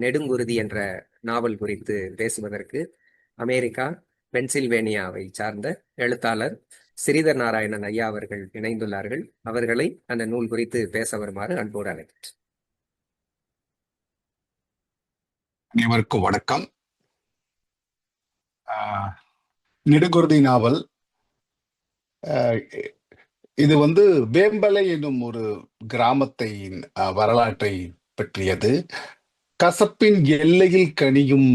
நெடுங்குருதி என்ற நாவல் குறித்து பேசுவதற்கு அமெரிக்கா பென்சில்வேனியாவை சார்ந்த எழுத்தாளர் ஸ்ரீதர் நாராயணன் ஐயா அவர்கள் இணைந்துள்ளார்கள். அவர்களை அந்த நூல் குறித்து பேச வருமாறு அன்போடு அழைக்கிறேன் அனைவருக்கும் வணக்கம். ஆஹ் நெடுங்குருதி நாவல் இது வந்து வேம்பலை என்னும் ஒரு கிராமத்தின் வரலாற்றை பற்றியது. கசப்பின் எல்லையில் கனியும்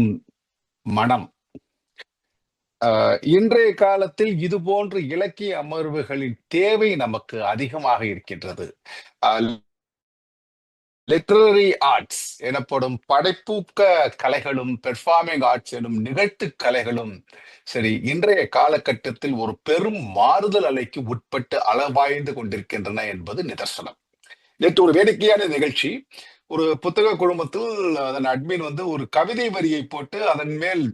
மனம். இன்றைய காலத்தில் இது போன்ற இலக்கிய அமர்வுகளின் தேவை நமக்கு அதிகமாக இருக்கின்றது. லிட்ரரி ஆர்ட்ஸ் எனப்படும் படைப்பூக்க கலைகளும் பெர்ஃபார்மிங் ஆர்ட்ஸ் எனும் நிகழ்த்து கலைகளும் சரி இன்றைய காலகட்டத்தில் ஒரு பெரும் மாறுதல் அலைக்கு உட்பட்டு அளவாய்ந்து கொண்டிருக்கின்றன என்பது நிதர்சனம். நேற்று ஒரு வேடிக்கையான நிகழ்ச்சி. ஒரு புத்தக குழுமத்தில் அதன் அட்மின் வந்து ஒரு கவிதை வரியை போட்டு அதன் மேல்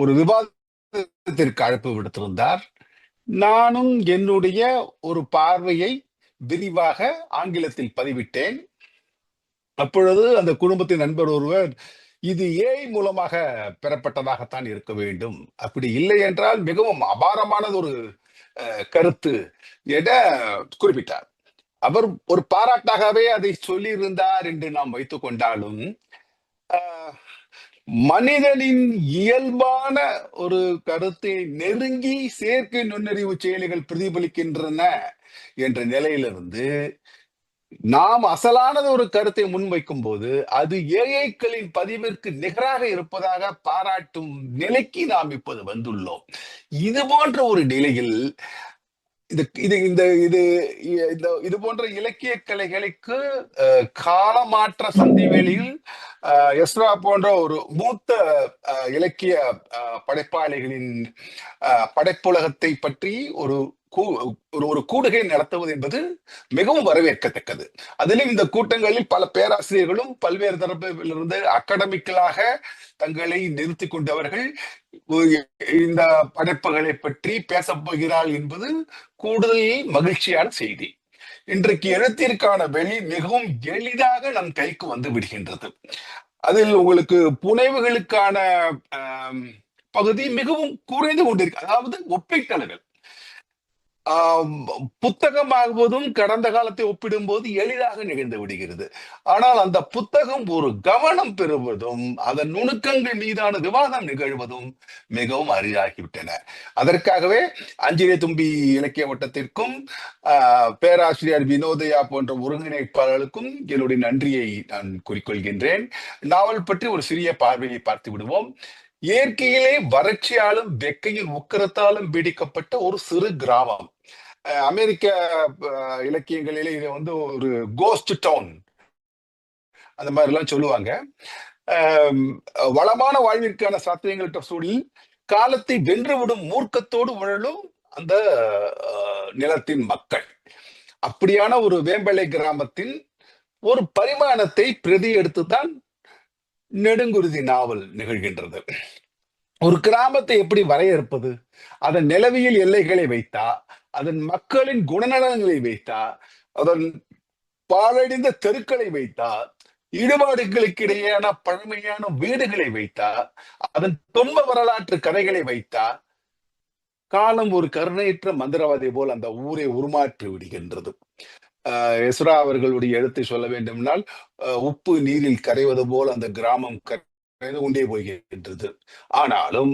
ஒரு விவாதத்திற்கு அழைப்பு விடுத்திருந்தார். நானும் என்னுடைய ஒரு பார்வையை விரிவாக ஆங்கிலத்தில் பதிவிட்டேன். அப்பொழுது அந்த குடும்பத்தின் நண்பர் ஒருவர் இது ஏஐ மூலமாக பெறப்பட்டதாகத்தான் இருக்க வேண்டும். அப்படி இல்லை என்றால் மிகவும் அபாரமானது ஒரு கருத்து என குறிப்பிட்டார். அவர் ஒரு பாராட்டாகவே அதை சொல்லியிருந்தார் என்று நாம் வைத்துக் கொண்டாலும் மனிதனின் இயல்பான ஒரு கருத்தை நெருங்கி செயற்கை நுண்ணறிவு செயலிகள் பிரதிபலிக்கின்றன என்ற நிலையிலிருந்து நாம் அசலானது ஒரு கருத்தை முன்வைக்கும் போது அது ஏஐக்களின் பதிவிற்கு நிகராக இருப்பதாக பாராட்டும் நிலைக்கு நாம் இப்போது வந்துள்ளோம். இது போன்ற ஒரு நிலையில் இது இது இந்த இது இந்த இது போன்ற இலக்கிய கலைகளுக்கு காலமாற்ற சந்திவெளியில் எஸ்ரா போன்ற ஒரு மூத்த இலக்கிய படைப்பாளிகளின் படைப்புலகத்தை பற்றி ஒரு ஒரு ஒரு கூடுகை நடத்துவது என்பது மிகவும் வரவேற்கத்தக்கது. அதிலும் இந்த கூட்டங்களில் பல பேராசிரியர்களும் பல்வேறு தரப்பிலிருந்து அகடமிக்கலாக தங்களை நிறுத்தி கொண்டவர்கள் இந்த படைப்புகளை பற்றி பேசப் போகிறாள் என்பது கூடுதல் மகிழ்ச்சியான செய்தி. இன்றைக்கு எழுத்திற்கான வெளி மிகவும் எளிதாக நம் கைக்கு வந்து விடுகின்றது. அதில் உங்களுக்கு புனைவுகளுக்கான பகுதி மிகவும் குறைந்து கொண்டிருக்கு அதாவது ஒப்பீட்டளவில். புத்தகமாகுவதும் கடந்த காலத்தை ஒப்பிடும்போது எளிதாக நிகழ்ந்து விடுகிறது. ஆனால் அந்த புத்தகம் ஒரு கவனம் பெறுவதும் அதன் நுணுக்கங்கள் மீதான விவாதம் நிகழ்வதும் மிகவும் அரிதாகிவிட்டன. அதற்காகவே அஞ்சிலே தும்பி இலக்கிய வட்டத்திற்கும் பேராசிரியர் வினோதயா போன்ற ஒருங்கிணைப்பாளர்களுக்கும் என்னுடைய நன்றியை நான் குறிக்கொள்கின்றேன். நாவல் பற்றி ஒரு சிறிய பார்வையை பார்த்து விடுவோம். இயற்கையிலே வறட்சியாலும் வெக்கையின் உக்கரத்தாலும் பீடிக்கப்பட்ட ஒரு சிறு கிராமம். அமெரிக்க இலக்கியங்களிலே இது வந்து ஒரு கோஸ்ட் டவுன் அந்த மாதிரிலாம் சொல்லுவாங்க. வளமான வாழ்விற்கான சாத்தியங்கள்ட்ட சூழலில் காலத்தை வென்று விடும் மூர்க்கத்தோடு உழலும் அந்த நிலத்தின் மக்கள். அப்படியான ஒரு வேம்பலை கிராமத்தின் ஒரு பரிமாணத்தை பிரதி எடுத்துதான் நெடுங்குருதி நாவல் நிகழ்கின்றது. ஒரு கிராமத்தை எப்படி வரையறுப்பது? அதன் நிலவியல் எல்லைகளை வைத்தா அதன் மக்களின் குணநலன்களை வைத்தா அதன் பாழடைந்த தெருக்களை வைத்தா ஈடுபாடுகளுக்கு இடையேயான பழமையான வீடுகளை வைத்தா அதன் துன்ப வரலாற்று கதைகளை வைத்தா காலம் ஒரு கருணையற்ற மந்திரவாதி போல் அந்த ஊரை உருமாற்றி விடுகின்றது. எஸ்ரா அவர்களுடைய எழுத்தை சொல்ல வேண்டும்னால் உப்பு நீரில் கரைவது போல் அந்த கிராமம் கரைந்து கொண்டே போகின்றது ஆனாலும்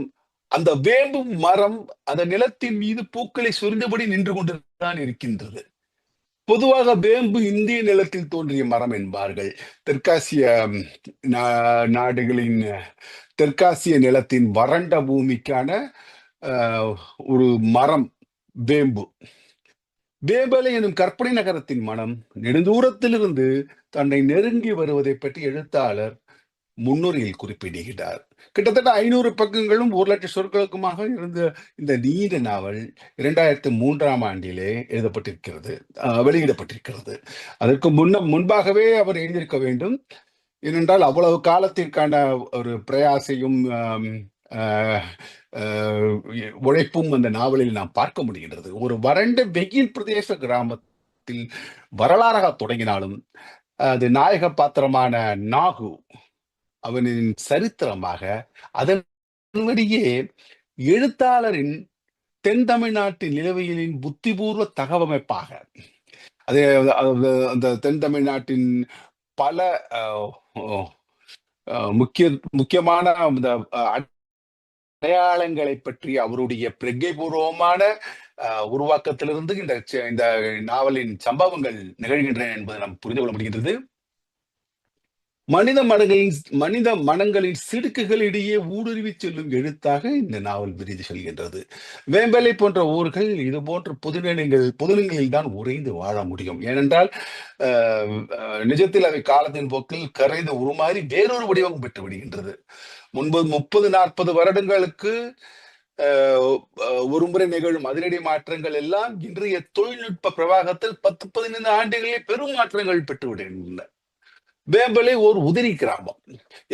அந்த வேம்பும் மரம் அந்த நிலத்தின் மீது பூக்களை சுரிந்தபடி நின்று கொண்டுதான் இருக்கின்றது. பொதுவாக வேம்பு இந்திய நிலத்தில் தோன்றிய மரம் என்பார்கள். தெற்காசிய நாடுகளின் தெற்காசிய நிலத்தின் வறண்ட பூமிக்கான ஒரு மரம் வேம்பு. வேம்பலை எனும் கற்பனை நகரத்தின் மனம் நெடுந்தூரத்திலிருந்து தன்னை நெருங்கி வருவதை பற்றி எழுத்தாளர் முன்னுரையில் குறிப்பிடுகிறார். கிட்டத்தட்ட ஐநூறு பக்கங்களும் ஒரு லட்சம் சொற்களுக்குமாக இருந்த இந்த நீண்ட நாவல் இரண்டாயிரத்தி மூன்றாம் ஆண்டிலே எழுதப்பட்டிருக்கிறது வெளியிடப்பட்டிருக்கிறது. அதற்கு முன்ன முன்பாகவே அவர் எழுதியிருக்க வேண்டும். ஏனென்றால் அவ்வளவு காலத்திற்கான ஒரு பிரயாசையும் உழைப்பும் அந்த நாவலில் நாம் பார்க்க முடிகின்றது. ஒரு வறண்ட வெயில் பிரதேச கிராமத்தில் வரலாறாக தொடங்கினாலும் அது நாயக பாத்திரமான நாகு அவனின் சரித்திரமாக அதன்படியே எழுத்தாளரின் தென் தமிழ்நாட்டு நிலவியலின் புத்திபூர்வ தகவமைப்பாக. அதே அந்த தென் தமிழ்நாட்டின் பல முக்கிய முக்கியமான அந்த அடையாளங்களை பற்றி அவருடைய பிரஜைபூர்வமான உருவாக்கத்திலிருந்து இந்த இந்த நாவலின் சம்பவங்கள் நிகழ்கின்றன என்பதை நாம் புரிந்து கொள்ள முடிகின்றது. மனித மனங்களின் மனித மனங்களின் சிடுக்குகளிடையே ஊடுருவி செல்லும் எழுத்தாக இந்த நாவல் விரிது செல்கின்றது. வேம்பலை போன்ற ஊர்கள் இது போன்ற புதுநிலங்கள் பொதுநிலங்களில் தான் உறைந்து வாழ முடியும். ஏனென்றால் அஹ், நிஜத்தில் அவை காலத்தின் போக்கில் கரைந்து உருமாறி வேறொரு வடிவம் பெற்று விடுகின்றது. முன்பு முப்பது நாற்பது வருடங்களுக்கு ஒருமுறை ஒரு முறை நிகழும் அதிரடி மாற்றங்கள் எல்லாம் இன்றைய தொழில்நுட்ப பிரவாகத்தில் பத்து பதினைந்து ஆண்டுகளே பெரும் மாற்றங்கள் பெற்று விடுகின்றன. வேம்பலை ஓர் உதிரி கிராமம்.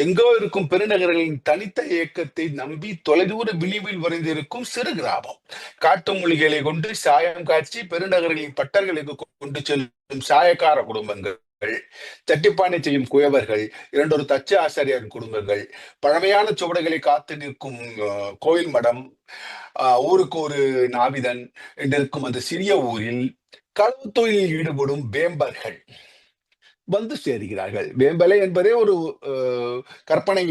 எங்கோ இருக்கும் பெருநகரங்களின் தனித்த இயக்கத்தை நம்பி தொலைதூர விளிம்பில் வரைந்திருக்கும் சிறு கிராமம். காட்டு மொழிகளை கொண்டு சாயம் காய்ச்சி பெருநகரங்களின் பட்டர்களுக்கு கொண்டு செல்லும் சாயக்கார குடும்பங்கள் தட்டிப்பானை செய்யும் குயவர்கள் இரண்டொரு தச்சு ஆசாரியாரின் குடும்பங்கள் பழமையான சுவடுகளை காத்து நிற்கும் கோயில் மடம் ஊருக்கு ஒரு நாவிதன் என்றிருக்கும் அந்த சிறிய ஊரில் களவு தொழிலில் ஈடுபடும் வேம்பர்கள். வந்து சேருகிறார்கள். வேம்பலை என்பதே ஒரு கற்பனை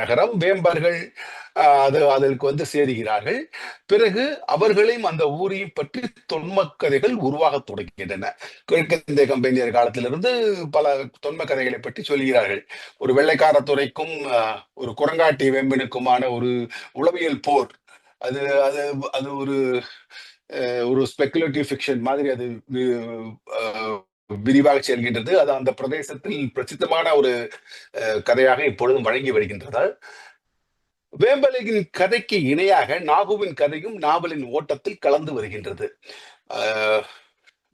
நகரம். வேம்பர்கள் அது அதற்கு வந்து சேருகிறார்கள். பிறகு அவர்களையும் அந்த ஊரையும் பற்றி தொன்மக்கதைகள் உருவாக உருவாகத் தொடங்குகின்றன. கிழக்கிந்திய கம்பெனியர் காலத்திலிருந்து பல தொன்மக்கதைகளை பற்றி சொல்கிறார்கள். ஒரு வெள்ளைக்கார துறைக்கும் ஒரு குரங்காட்டி வேம்பனுக்குமான ஒரு உளவியல் போர். அது அது அது ஒரு ஒரு ஸ்பெகுலேட்டிவ் ஃபிக்ஷன் மாதிரி அது விரிவாக செல்கின்றது. அது அந்த பிரதேசத்தில் பிரசித்தமான ஒரு கதையாக இப்பொழுதும் வழங்கி வருகின்றது. வேம்பலையின் கதைக்கு இணையாக நாகுவின் கதையும் நாவலின் ஓட்டத்தில் கலந்து வருகின்றது.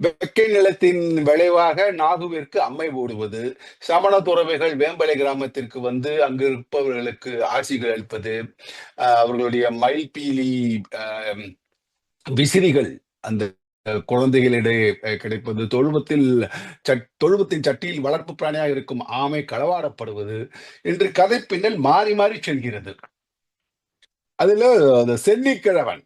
வெக்கை நிலத்தின் விளைவாக நாகுவிற்கு அம்மை ஓடுவது சமண துறவைகள் வேம்பலை கிராமத்திற்கு வந்து அங்கு இருப்பவர்களுக்கு ஆசிகள் அளிப்பது அவர்களுடைய மயில்பீலி அஹ், விசிறிகள் அந்த குழந்தைகளிடையே கிடைப்பது. தொழுவத்தில் சட் தொழுவத்தின் சட்டியில் வளர்ப்பு பிராணியாக இருக்கும் ஆமை களவாடப்படுவது. என்று கதை பின்னல் மாறி மாறி செல்கிறது. அதுல அந்த சென்னிக்கிழவன்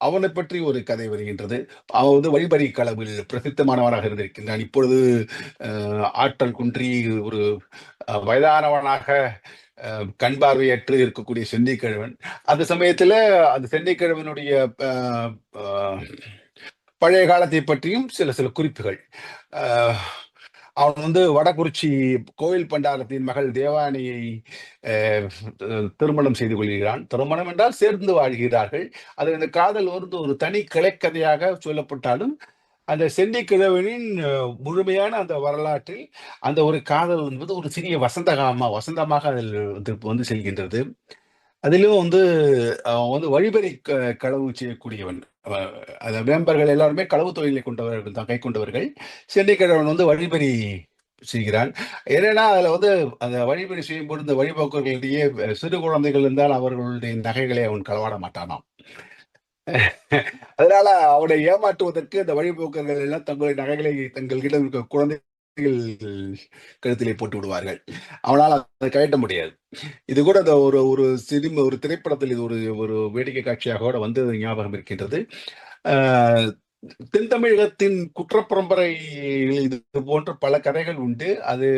அவனை பற்றி ஒரு கதை வருகின்றது. அவன் வந்து வழிபறி களவில் பிரசித்தமானவனாக இருந்திருக்கின்றான். இப்பொழுது ஆற்றல் குன்றி ஒரு அஹ், வயதானவனாக அஹ், கண் பார்வையற்று இருக்கக்கூடிய சென்னிக்கிழவன். அந்த சமயத்துல அந்த சென்னிக்கிழவனுடைய அஹ், பழைய காலத்தை பற்றியும் சில சில குறிப்புகள். அவன் வந்து வடகுறிச்சி கோயில் பண்டாரத்தின் மகள் தேவானியை திருமணம் செய்து கொள்கிறான். திருமணம் என்றால் சேர்ந்து வாழ்கிறார்கள். அது இந்த காதல் வந்து ஒரு தனி கிளைக்கதையாக சொல்லப்பட்டாலும் அந்த சென்னை கிழவனின் முழுமையான அந்த வரலாற்றில் அந்த ஒரு காதல் என்பது ஒரு சிறிய வசந்தகமாக வசந்தமாக அதில் வந்து வந்து செல்கின்றது. அதிலும் வந்து அவன் வந்து வழிபறி க- களவு செய்யக்கூடியவன். அவன் அந்த வேம்பர்கள் எல்லாருமே களவு தொழிலை கொண்டவர்கள் தான் கை கொண்டவர்கள். சென்னைக்கிழவன் வந்து வழிபறி செய்கிறான். என்னன்னா அதுல வந்து அந்த வழிபறி செய்யும்போது இந்த வழிபோக்கர்களிடையே சிறு குழந்தைகள் இருந்தால் அவர்களுடைய நகைகளை அவன் களவாட மாட்டானாம். அதனால அவனை ஏமாற்றுவதற்கு அந்த வழிபோக்கர்கள் எல்லாம் தங்களுடைய நகைகளை தங்கள்கிட்ட இருக்க குழந்தை கழுத்திலே போட்டு விடுவார்கள். அவனால் அதை கழட்ட முடியாது. இது கூட அந்த ஒரு ஒரு சினிமா ஒரு திரைப்படத்தில் இது ஒரு ஒரு வேடிக்கை காட்சியாக கூட வந்தது ஞாபகம் இருக்கின்றது. ஆஹ் தென் தமிழகத்தின் குற்றப்பரம்பரை இது போன்ற பல கதைகள் உண்டு. அது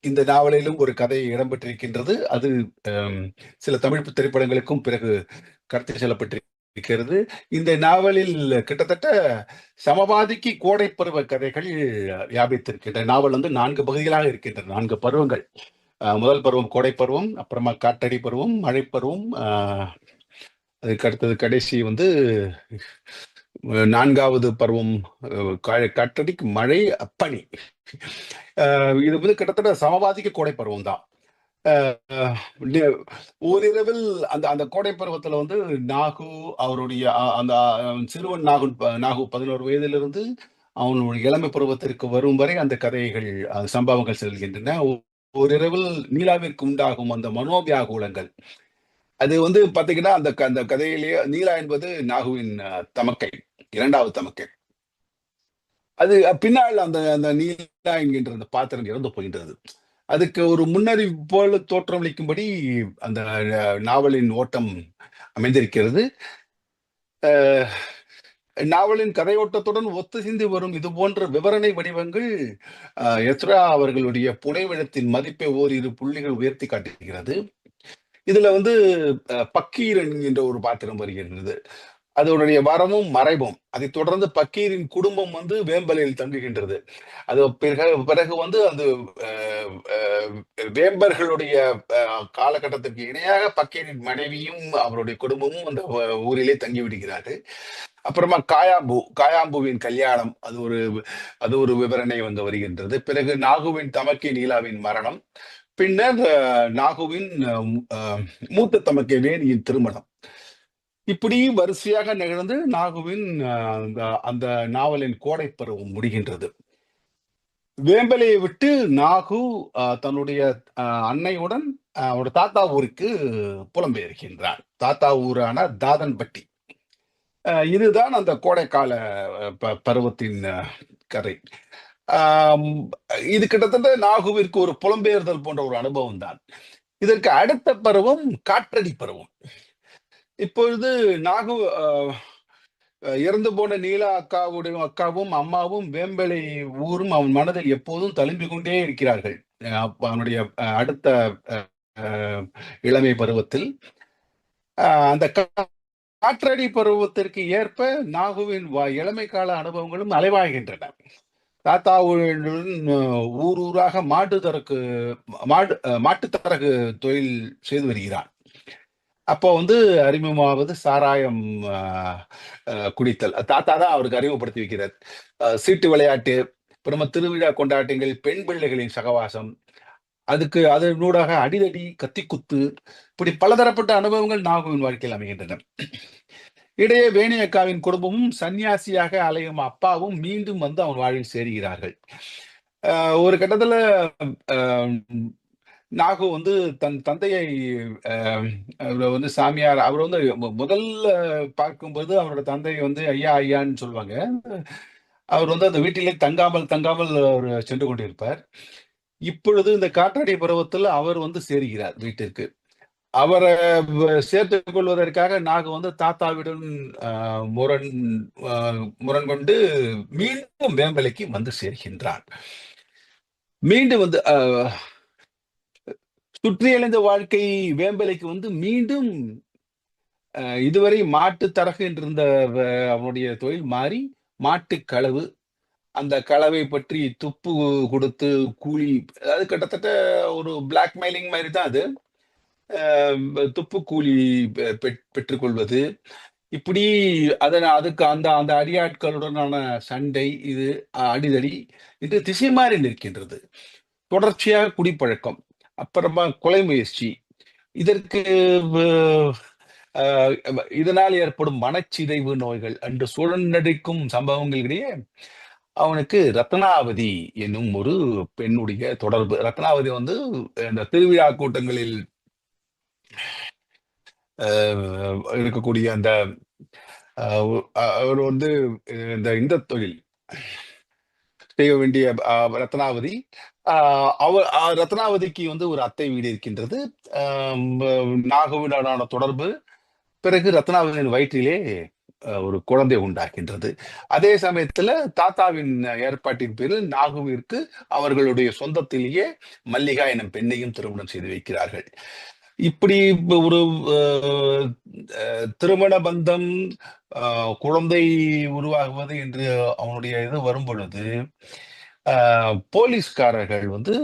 இந்த நாவலிலும் ஒரு கதை இடம்பெற்றிருக்கின்றது. அது சில தமிழ் திரைப்படங்களுக்கும் பிறகு கடத்தி செல்லப்பட்டிருக்கிறது இந்த நாவலில் கிட்டத்தட்ட சமபாதிக்கு கோடை பருவ கதைகள் வியாபித்திருக்கின்ற நாவல் வந்து நான்கு பகுதிகளாக இருக்கின்றன நான்கு பருவங்கள். முதல் பருவம் கோடை பருவம் அப்புறமா காட்டடி பருவம் மழை பருவம் அதுக்கு அடுத்தது கடைசி வந்து நான்காவது பருவம் காற்றடிக்கு மழை பனி இது வந்து கிட்டத்தட்ட சமபாதிக்கு கோடை பருவம் தான். ஓரிரவில் அந்த அந்த கோடை பருவத்துல வந்து நாகு அவருடைய அந்த சிறுவன் நாகு நாகு பதினோரு வயதிலிருந்து அவனுடைய இளமை பருவத்திற்கு வரும் வரை அந்த கதைகள் சம்பவங்கள் செல்கின்றன. ஓரிரவில் நீலாவிற்கு உண்டாகும் அந்த மனோவியாகுலங்கள். அது வந்து பாத்தீங்கன்னா அந்த க- அந்த கதையிலேயே நீலா என்பது நாகுவின் தமக்கை இரண்டாவது தமக்கை. அது பின்னால் அந்த அந்த நீலா என்கின்ற அந்த பாத்திரம் இறந்து போகின்றது. அதுக்கு ஒரு முன்னறிவு போல தோற்றமளிக்கும்படி அந்த நாவலின் ஓட்டம் அமைந்திருக்கிறது. நாவலின் கதையோட்டத்துடன் ஒத்துசிந்து வரும் இது போன்ற விவரணை வடிவங்கள் அஹ், எத்ரா அவர்களுடைய புனைவிடத்தின் மதிப்பை ஓரிரு புள்ளிகள் உயர்த்தி காட்டுகிறது. இதுல வந்து பக்கீரன் பக்கீர் என்கின்ற ஒரு பாத்திரம் வருகிறது. அதனுடைய வரமும் மறைவும். அதைத் தொடர்ந்து பக்கீரின் குடும்பம் வந்து வேம்பலையில் தங்குகின்றது. அது பிறகு பிறகு வந்து அந்த வேம்பர்களுடைய காலகட்டத்திற்கு இணையாக பக்கீரின் மனைவியும் அவருடைய குடும்பமும் அந்த ஊரிலே தங்கிவிடுகிறார்கள். அப்புறமா காயாம்பு காயாம்புவின் கல்யாணம் அது ஒரு அது ஒரு விவரணை வந்து வருகின்றது. பிறகு நாகுவின் தமக்கி நீலாவின் மரணம். பின்னர் நாகுவின் மூத்த தமக்கை வேணியின் திருமணம். இப்படி வரிசையாக நிகழ்ந்து நாகுவின் அந்த அந்த நாவலின் கோடை பருவம் முடிகின்றது. வேம்பலையை விட்டு நாகு தன்னுடைய அன்னையுடன் அஹ், அவருடைய தாத்தா ஊருக்கு புலம்பெயர்கின்றார். தாத்தா ஊரான தாதன்பட்டி. இதுதான் அந்த கோடைக்கால ப- பருவத்தின் கதை. இது கிட்டத்தட்ட நாகுவிற்கு ஒரு புலம்பெயர்தல் போன்ற ஒரு அனுபவம் தான் இதற்கு அடுத்த பருவம் காற்றடி பருவம். இப்பொழுது நாகு இறந்து போன நீலா அக்காவுடைய அக்காவும் அம்மாவும் வேம்பலை ஊரும் அவன் மனதில் எப்போதும் தழும்பி கொண்டே இருக்கிறார்கள். அஹ், அவனுடைய அடுத்த இளமை பருவத்தில். அந்த கா- காற்றடி பருவத்திற்கு ஏற்ப நாகுவின் இளமை கால அனுபவங்களும் அலைவாகின்றன தாத்தாவுடன் ஊர் ஊராக மாட்டு தரக்கு மாடு அஹ், தொழில் செய்து வருகிறான் அப்போ வந்து அறிமுகமாவது சாராயம் குடித்தல். தாத்தா தான் அவருக்கு அறிமுகப்படுத்தி வைக்கிறார். சீட்டு விளையாட்டு அப்புறமா திருவிழா கொண்டாட்டங்கள் பெண் பிள்ளைகளின் சகவாசம் அதுக்கு அதனூடாக அடிதடி கத்திக்குத்து இப்படி பலதரப்பட்ட அனுபவங்கள் நாகுவின் வாழ்க்கையில் அமைகின்றன. இடையே வேணியக்காவின் குடும்பமும் சன்னியாசியாக அலையும் அப்பாவும் மீண்டும் வந்து அவன் வாழ்வில் சேருகிறார்கள். ஒரு கட்டத்துல நாகு வந்து தன் தந்தையை அவர் வந்து சாமியார் அவர் வந்து முதல்ல பார்க்கும்போது அவரோட தந்தை வந்து ஐயா ஐயான்னு சொல்லுவாங்க. அவர் வந்து அந்த வீட்டிலே தங்காமல் தங்காமல் அவர் சென்று கொண்டிருப்பார். இப்பொழுது இந்த காற்றாடி பருவத்தில் அவர் வந்து சேருகிறார் வீட்டிற்கு. அவரை சேர்த்துக் கொள்வதற்காக நாகு வந்து தாத்தாவிடம் முரண் முரண் கொண்டு மீண்டும் வேம்பலைக்கு வந்து சேர்கின்றான். மீண்டும் வந்து சுற்றியலைந்த வாழ்க்கை வேம்பலைக்கு வந்து மீண்டும் அஹ், இதுவரை மாட்டு தரகு என்றிருந்த வ- அவனுடைய தொழில் மாறி மாட்டு களவு அந்த களவை பற்றி துப்பு கொடுத்து கூலி அதாவது கிட்டத்தட்ட ஒரு பிளாக்மெயிலிங் மாதிரி தான் அது. அஹ், துப்பு கூலி பெ- பெற்றுக்கொள்வது இப்படி அதன் அதுக்கு அந்த அந்த அடியாட்களுடனான சண்டை இது அடிதடி இது திசை மாறி நிற்கின்றது. தொடர்ச்சியாக குடிப்பழக்கம். அப்புறமா கொலை முயற்சி. இதற்கு ஆஹ் இதனால் ஏற்படும் மனச்சிதைவு நோய்கள் அன்று சுழன்றடிக்கும் சம்பவங்களிடையே அவனுக்கு ரத்னாவதி என்னும் ஒரு பெண்ணுடைய தொடர்பு. ரத்னாவதி வந்து இந்த திருவிழா கூட்டங்களில் ஆஹ் இருக்கக்கூடிய அந்த ஆஹ் அவர் வந்து இந்த இந்த தொழில் செய்ய வேண்டிய ரத்னாவதி அவ ரத்னாவதிக்கு வந்து ஒரு அத்தை வீடு இருக்கின்றது. ஆஹ், நாகவினுடனான தொடர்பு. பிறகு ரத்னாவதியின் வயிற்றிலே ஒரு குழந்தை உண்டாகின்றது அதே சமயத்துல தாத்தாவின் ஏற்பாட்டின் பேரில் நாகுவிற்கு அவர்களுடைய சொந்தத்திலேயே மல்லிகா எனும் பெண்ணையும் திருமணம் செய்து வைக்கிறார்கள். இப்படி ஒரு திருமண பந்தம் குழந்தை உருவாகுவது என்று அவனுடைய இது வரும் பொழுது அஹ், போலீஸ்காரர்கள் வந்து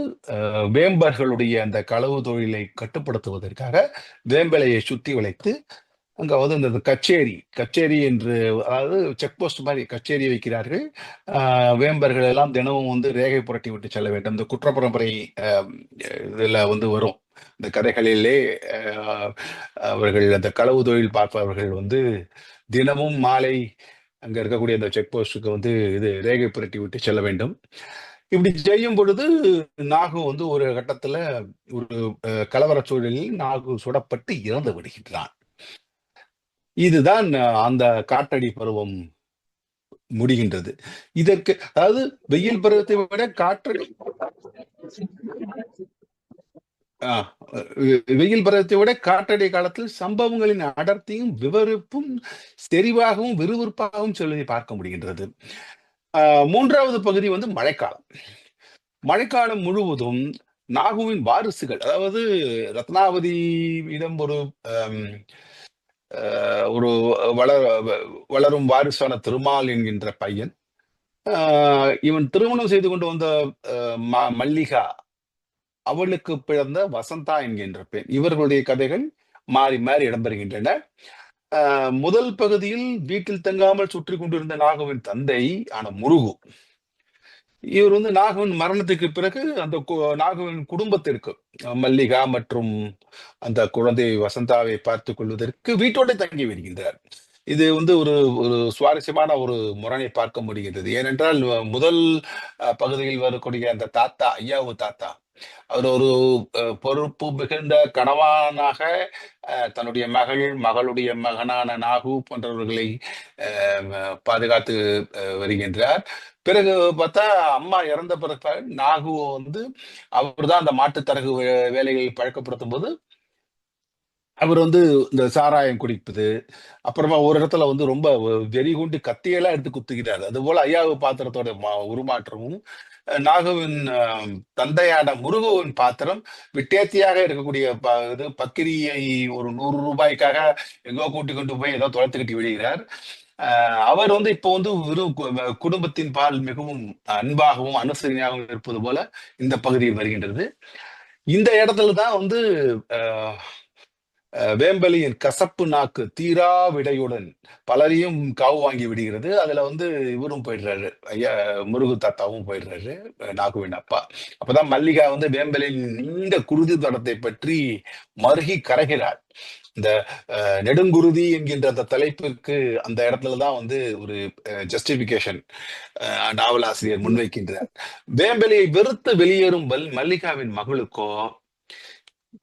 வேம்பர்களுடைய அந்த களவு தொழிலை கட்டுப்படுத்துவதற்காக வேம்பலையை சுத்தி வளைத்து அங்க வந்து இந்த கச்சேரி கச்சேரி என்று அதாவது செக் போஸ்ட் மாதிரி கச்சேரி வைக்கிறார்கள். வேம்பர்கள் எல்லாம் தினமும் வந்து ரேகை புரட்டி விட்டு செல்ல வேண்டும். இந்த குற்ற பரம்பரை இதில் இதுல வந்து வரும். இந்த கதைகளிலே அவர்கள் அந்த களவு தொழில் பார்ப்பவர்கள் வந்து தினமும் மாலை அங்க இருக்கக்கூடிய அந்த செக் போஸ்ட்டுக்கு வந்து இது ரேகை புரட்டி விட்டு செல்ல வேண்டும். இப்படி செய்யும் பொழுது நாகு வந்து ஒரு கட்டத்தில் ஒரு கலவர கலவரச் சூழலில் நாகு சுடப்பட்டு இறந்து விடுகின்றான். இதுதான் அந்த காட்டடி பருவம் முடிகின்றது. இதற்கு அதாவது வெயில் பருவத்தை விட காற்றடி வெயில் பருவத்தை விட காற்றடை காலத்தில் சம்பவங்களின் அடர்த்தியும் விவரிப்பும் செறிவாகவும் விறுவிறுப்பாகவும் சொல்வதை பார்க்க முடிகின்றது. மூன்றாவது பகுதி வந்து மழைக்காலம். மழைக்காலம் முழுவதும் நாகுவின் வாரிசுகள் அதாவது ரத்னாவதி இடம் ஒரு ஆஹ், ஒரு வளர வளரும் வாரிசான திருமால் என்கின்ற பையன். ஆஹ், இவன் திருமணம் செய்து கொண்டு வந்த ஆஹ், ம- மல்லிகா அவளுக்கு பிறந்த வசந்தா என்கின்ற பெண். இவர்களுடைய கதைகள் மாறி மாறி இடம்பெறுகின்றன. முதல் பகுதியில் வீட்டில் தங்காமல் சுற்றி கொண்டிருந்த நாகவின் தந்தை ஆன முருகு. இவர் வந்து நாகவன் மரணத்துக்கு பிறகு அந்த கு- நாகவன் குடும்பத்திற்கு மல்லிகா மற்றும் அந்த குழந்தை வசந்தாவை பார்த்துக் கொள்வதற்கு வீட்டோட தங்கி வருகின்றார். இது வந்து ஒரு ஒரு சுவாரஸ்யமான ஒரு முரணை பார்க்க முடிகின்றது. ஏனென்றால் முதல் பகுதியில் வரக்கூடிய அந்த தாத்தா ஐயாவு தாத்தா அவர் ஒரு பொறுப்பு மிகுந்த கணவானாக அஹ், தன்னுடைய மகள் மகளுடைய மகனான நாகு போன்றவர்களை பாதுகாத்து வருகின்றார். பிறகு பார்த்தா அம்மா இறந்த பிறகு நாகு வந்து அவர்தான் அந்த மாட்டுத்தரகு வேலைகளை பழக்கப்படுத்தும் போது அவர் வந்து இந்த சாராயம் குடிப்பது அப்புறமா ஒரு இடத்துல வந்து ரொம்ப வெறி கொண்டு கத்தியெல்லாம் எடுத்து குத்துகிறார். அது போல ஐயாவு பாத்திரத்தோட மா- உருமாற்றமும் நாகுவின் தந்தையான முருகுவின் பாத்திரம் விட்டேத்தியாக இருக்கக்கூடிய ப- இது பக்கிரியை ஒரு நூறு ரூபாய்க்காக எங்கோ கூட்டி கொண்டு போய் ஏதோ தொலைத்துக்கிட்டு விடுகிறார். அஹ், அவர் வந்து இப்போ வந்து வெறும் கு- குடும்பத்தின் பால் மிகவும் அன்பாகவும் அனுசரணையாகவும் இருப்பது போல இந்த பகுதியில் வருகின்றது. இந்த இடத்துல தான் வந்து அஹ் வேம்பலியின் கசப்பு நாக்கு தீரா விடையுடன் பலரையும் காவு வாங்கி விடுகிறது. அதுல வந்து இவரும் போயிடுறாரு. ஐயா முருகு தாத்தாவும் போயிடுறாரு. நாகுவின் அப்பா. அப்பதான் மல்லிகா வந்து வேம்பலின் நீண்ட குருதி தடத்தை பற்றி மருகி கரைகிறார். இந்த அஹ், நெடுங்குருதி என்கின்ற அந்த தலைப்பிற்கு அந்த இடத்துல தான் வந்து ஒரு ஜஸ்டிபிகேஷன் நாவலாசிரியர் முன்வைக்கின்றார். வேம்பலியை வெறுத்து வெளியேறும் மல்லிகாவின் மகளுக்கோ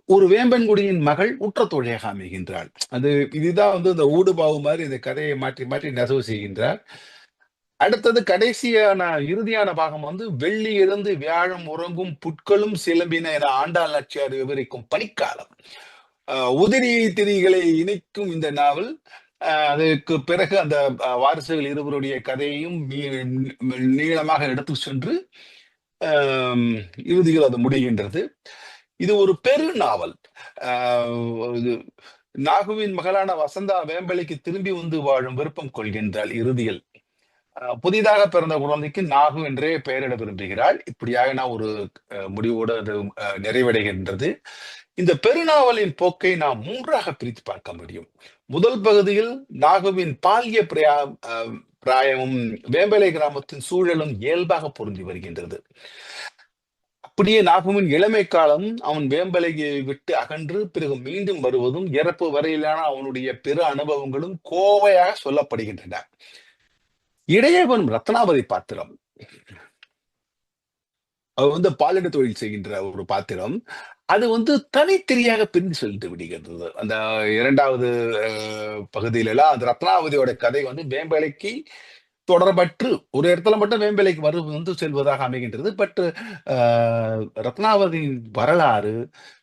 ஒரு வேம்பன்குடியின் மகள் உற்ற தோழியாக அமைகின்றாள். அது இதுதான் வந்து இந்த ஊடுபாவு மாதிரி இந்த கதையை மாற்றி மாற்றி நெசவு செய்கின்றார். அடுத்தது கடைசியான இறுதியான பாகம் வந்து வெள்ளி இருந்து வியாழம் உறங்கும் புட்களும் சிலம்பின என ஆண்டாள் நாச்சியார் விவரிக்கும் பனிக்காலம். உதிரி திரிகளை இணைக்கும் இந்த நாவல் அஹ் அதுக்கு பிறகு அந்த வாரிசுகள் இருவருடைய கதையையும் நீளமாக எடுத்து சென்று இறுதியில் அது முடிகின்றது. இது ஒரு பெரு நாவல். நாகுவின் மகளான வசந்தா வேம்பலிக்கு திரும்பி வந்து வாழும் விருப்பம் கொள்கின்றாள் இறுதியில். புதிதாக பிறந்த குழந்தைக்கு நாகு என்றே பெயரிட விரும்புகிறாள். இப்படியாக நான் ஒரு ஆஹ் முடிவோடு அது நிறைவடைகின்றது. இந்த பெருநாவலின் போக்கை நாம் மூன்றாக பிரித்து பார்க்க முடியும். முதல் பகுதியில் நாகுவின் பால்ய பிரயா ஆஹ் பிராயமும் வேம்பலை கிராமத்தின் சூழலும் இயல்பாக பொருந்தி வருகின்றது. அப்படியே நாகமின் இளமை காலம் அவன் வேம்பலையை விட்டு அகன்று பிறகு மீண்டும் வருவதும் இறப்பு வரையிலான அவனுடைய பிற அனுபவங்களும் கோவையாக சொல்லப்படுகின்றன. இடையவன் ரத்னாவதி பாத்திரம். அவர் வந்து பாலின தொழில் செய்கின்ற ஒரு பாத்திரம். அது வந்து தனித்திரியாக பிரிந்து சென்று விடுகிறது அந்த இரண்டாவது பகுதியிலலாம் பகுதியில எல்லாம் அந்த ரத்னாவதியோட கதை வந்து வேம்பலைக்கு தொடர்பற்று ஒரு இடத்துல மட்டும் வேம்பலைக்கு வரு வந்து செல்வதாக அமைகின்றது. பட் ரத்னாவதியின் வரலாறு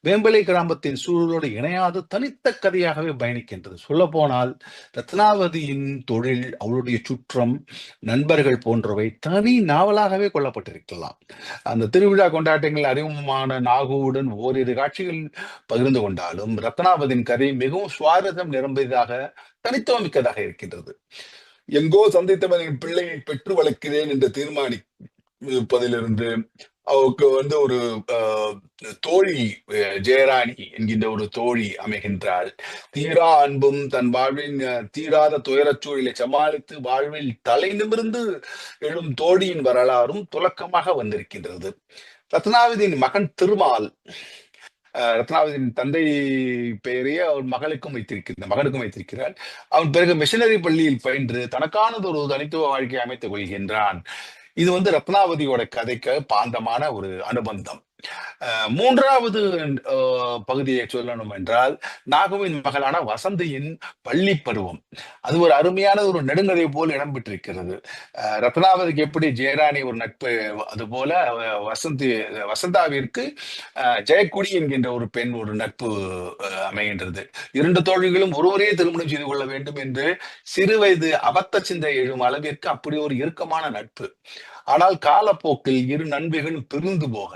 வேம்பலை கிராமத்தின் சூழலோடு இணையாது தனித்த கதையாகவே பயணிக்கின்றது. சொல்ல போனால் ரத்னாவதியின் தொழில் அவளுடைய சுற்றம் நண்பர்கள் போன்றவை தனி நாவலாகவே கொள்ளப்பட்டிருக்கலாம். அந்த திருவிழா கொண்டாட்டங்கள் அறிமுகமான நாகுவுடன் ஓரிரு காட்சிகள் பகிர்ந்து கொண்டாலும் ரத்னாவதியின் கதை மிகவும் சுவாரஸ்யம் நிரம்பியதாக தனித்துவமிக்கதாக இருக்கின்றது. எங்கோ சந்தித்தவனின் பிள்ளையை பெற்று வளர்க்கிறேன் என்று தீர்மானிப்பதிலிருந்து அவருக்கு வந்து ஒரு தோழி ஜெயராணி என்கின்ற ஒரு தோழி அமைகின்றாள். தீரா அன்பும் தன் வாழ்வின் தீராத துயரச் சூழலை சமாளித்து வாழ்வில் தலை நிமிர்ந்து எழும் தோழியின் வரலாறும் துலக்கமாக வந்திருக்கின்றது. ரத்னாவதியின் மகன் திருமால் ரத்னாவதியின் தந்தை பெயரையே அவன் மகளுக்கும் வைத்திருக்கிறார் மகனுக்கும் வைத்திருக்கிறார் அவன் பிறகு மிஷனரி பள்ளியில் பயின்று தனக்கானது ஒரு தனித்துவ வாழ்க்கையை அமைத்துக் கொள்கின்றான். இது வந்து ரத்னாவதியோட கதைக்கு பாந்தமான ஒரு அனுபந்தம். மூன்றாவது பகுதியை சொல்லணும் என்றால் நாகவின் மகளான வசந்தியின் பள்ளி பருவம். அது ஒரு அருமையான ஒரு நெடுங்கதை போல் இடம்பெற்றிருக்கிறது ரத்னாவதிக்கு எப்படி ஜெயராணி ஒரு நட்பு அது போல வசந்தி வசந்தாவிற்கு அஹ், ஜெயக்குடி என்கின்ற ஒரு பெண் ஒரு நட்பு அமைகின்றது. இரண்டு தோழிகளும் ஒருவரே திருமணம் செய்து கொள்ள வேண்டும் என்று சிறு வயது அபத்த சிந்தை எழும் அளவிற்கு அப்படி ஒரு இறுக்கமான நட்பு. ஆனால் காலப்போக்கில் இரு நண்பர்களும் பிரிந்து போக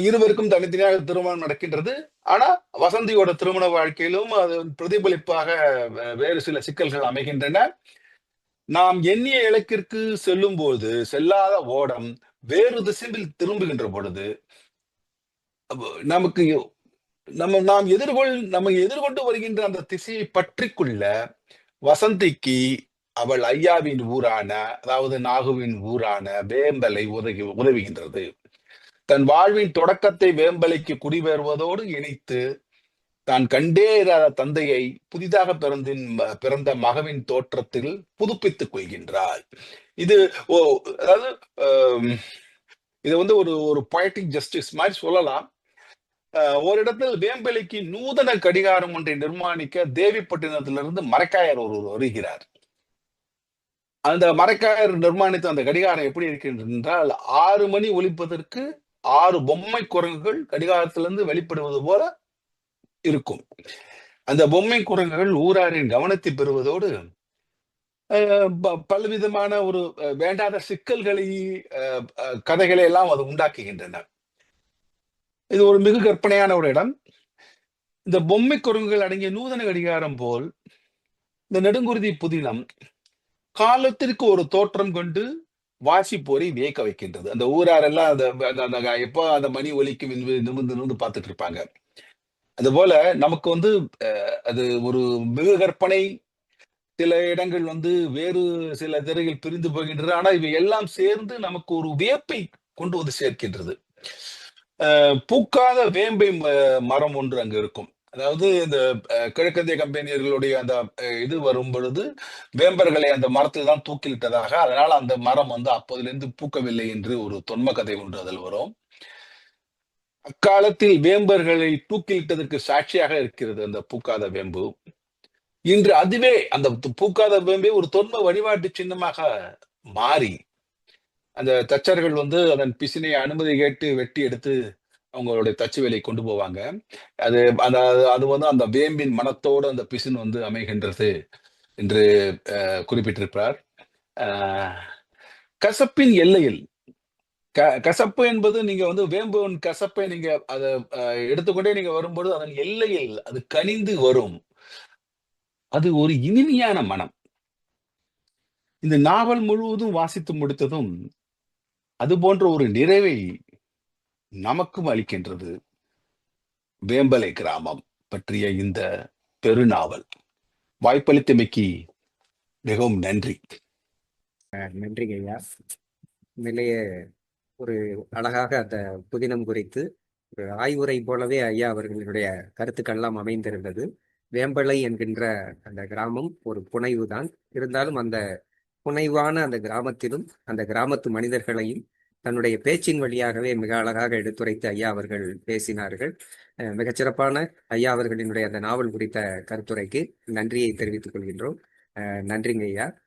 இருவருக்கும் தனித்தனியாக திருமணம் நடக்கின்றது. ஆனா வசந்தியோட திருமண வாழ்க்கையிலும் அது பிரதிபலிப்பாக வே- வேறு சில சிக்கல்கள் அமைகின்றன. நாம் எண்ணிய இலக்கிற்கு செல்லும் போது செல்லாத ஓடம் வேறு திசையில் திரும்புகின்ற பொழுது நமக்கு நம்ம நாம் எதிர்கொள் நம்ம எதிர்கொண்டு வருகின்ற அந்த திசையை பற்றி கொள்ள வசந்திக்கு அவள் ஐயாவின் ஊரான அதாவது நாகுவின் ஊரான வேம்பலை உதவி உதவுகின்றது. தன் வாழ்வின் தொடக்கத்தை வேம்பலைக்கு குடிபெறுவதோடு இணைத்து தான் கண்டே இராத தந்தையை புதிதாக பிறந்தின் பிறந்த மகவின் தோற்றத்தில் புதுப்பித்துக் கொள்கின்றார் இது ஓ அதாவது இது வந்து ஒரு ஒரு poetic ஜஸ்டிஸ் மாதிரி சொல்லலாம். ஒரு ஓரிடத்தில் வேம்பலைக்கு நூதன கடிகாரம் ஒன்றை நிர்மாணிக்க தேவிப்பட்டினத்திலிருந்து மரக்காயர் ஒருவர் வருகிறார். அந்த மரக்காயர் நிர்மாணித்த அந்த கடிகாரம் எப்படி இருக்கின்றால் என்றால் ஆறு மணி ஒழிப்பதற்கு ஆறு பொம்மை குரங்குகள் கடிகாரத்திலிருந்து வெளிப்படுவது போல இருக்கும். அந்த பொம்மை குரங்குகள் ஊராரின் கவனத்தை பெறுவதோடு ப- பலவிதமான ஒரு வேண்டாத சிக்கல்களை கதைகளை எல்லாம் அது உண்டாக்குகின்றன. இது ஒரு மிகு கற்பனையான ஒரு இடம். இந்த பொம்மை குரங்குகள் அடங்கிய நூதன கடிகாரம் போல் இந்த நெடுங்குருதி புதினம் காலத்திற்கு ஒரு தோற்றம் கொண்டு வாசிப்போரை வியக்க வைக்கின்றது. அந்த ஊராரெல்லாம் அந்த அந்த- எப்போ அந்த மணி ஒலிக்கும் நிமிர்ந்து நிமிர்ந்து பார்த்துட்டு இருப்பாங்க. அதுபோல நமக்கு வந்து அது ஒரு மிகு கற்பனை சில இடங்கள் வந்து வேறு சில திரைகள் பிரிந்து போகின்றது. ஆனா இவை எல்லாம் சேர்ந்து நமக்கு ஒரு வியப்பை கொண்டு வந்து சேர்க்கின்றது. பூக்காத வேம்பை ம- மரம் ஒன்று அங்கு இருக்கும். அதாவது இந்த கிழக்கிந்திய கம்பெனியர்களுடைய அந்த இது வரும் பொழுது வேம்பர்களை அந்த மரத்தில் தான் தூக்கிலிட்டதாக அதனால அந்த மரம் வந்து அப்போதிலிருந்து பூக்கவில்லை என்று ஒரு தொன்ம கதை ஒன்று அதில் வரும். அக்காலத்தில் வேம்பர்களை தூக்கிலிட்டதற்கு சாட்சியாக இருக்கிறது அந்த பூக்காத வேம்பு. இன்று அதுவே அந்த பூக்காத வேம்பே ஒரு தொன்ம வழிபாட்டு சின்னமாக மாறி அந்த தச்சர்கள் வந்து அதன் பிசினை அனுமதி கேட்டு வெட்டி எடுத்து அவங்களுடைய தச்சு வேலை கொண்டு போவாங்க. அது அந்த அது வந்து அந்த வேம்பின் மனத்தோடு அந்த பிசின் வந்து அமைகின்றது என்று அஹ், குறிப்பிட்டிருப்பார் கசப்பின் எல்லையில் க- கசப்பு என்பது நீங்க வந்து வேம்பின் கசப்பை நீங்க அதை எடுத்துக்கொண்டே நீங்க வரும்பொழுது அதன் எல்லையில் அது கனிந்து வரும். அது ஒரு இனிமையான மனம். இந்த நாவல் முழுவதும் வாசித்து முடித்ததும் அது போன்ற ஒரு நிறைவை நமக்கும் அளிக்கின்றது வேம்பலை கிராமம் பற்றிய இந்த பெருநாவல். வாய்ப்பளித்தமைக்கு மிகவும் நன்றி. நன்றி ஐயா. உண்மையிலேயே ஒரு அழகாக அந்த புதினம் குறித்து ஒரு ஆய்வுரை போலவே ஐயா அவர்களுடைய கருத்துக்கள்லாம் அமைந்திருந்தது. வேம்பலை என்கின்ற அந்த கிராமம் ஒரு புனைவு தான். இருந்தாலும் அந்த புனைவான அந்த கிராமத்திலும் அந்த கிராமத்து மனிதர்களையும் தன்னுடைய பேச்சின் வழியாகவே மிக அழகாக எடுத்துரைத்து ஐயா அவர்கள் பேசினார்கள். அஹ் மிகச்சிறப்பான ஐயா அவர்களினுடைய அந்த நாவல் குறித்த கருத்துரைக்கு நன்றியை தெரிவித்துக் கொள்கின்றோம். அஹ் நன்றிங்க ஐயா.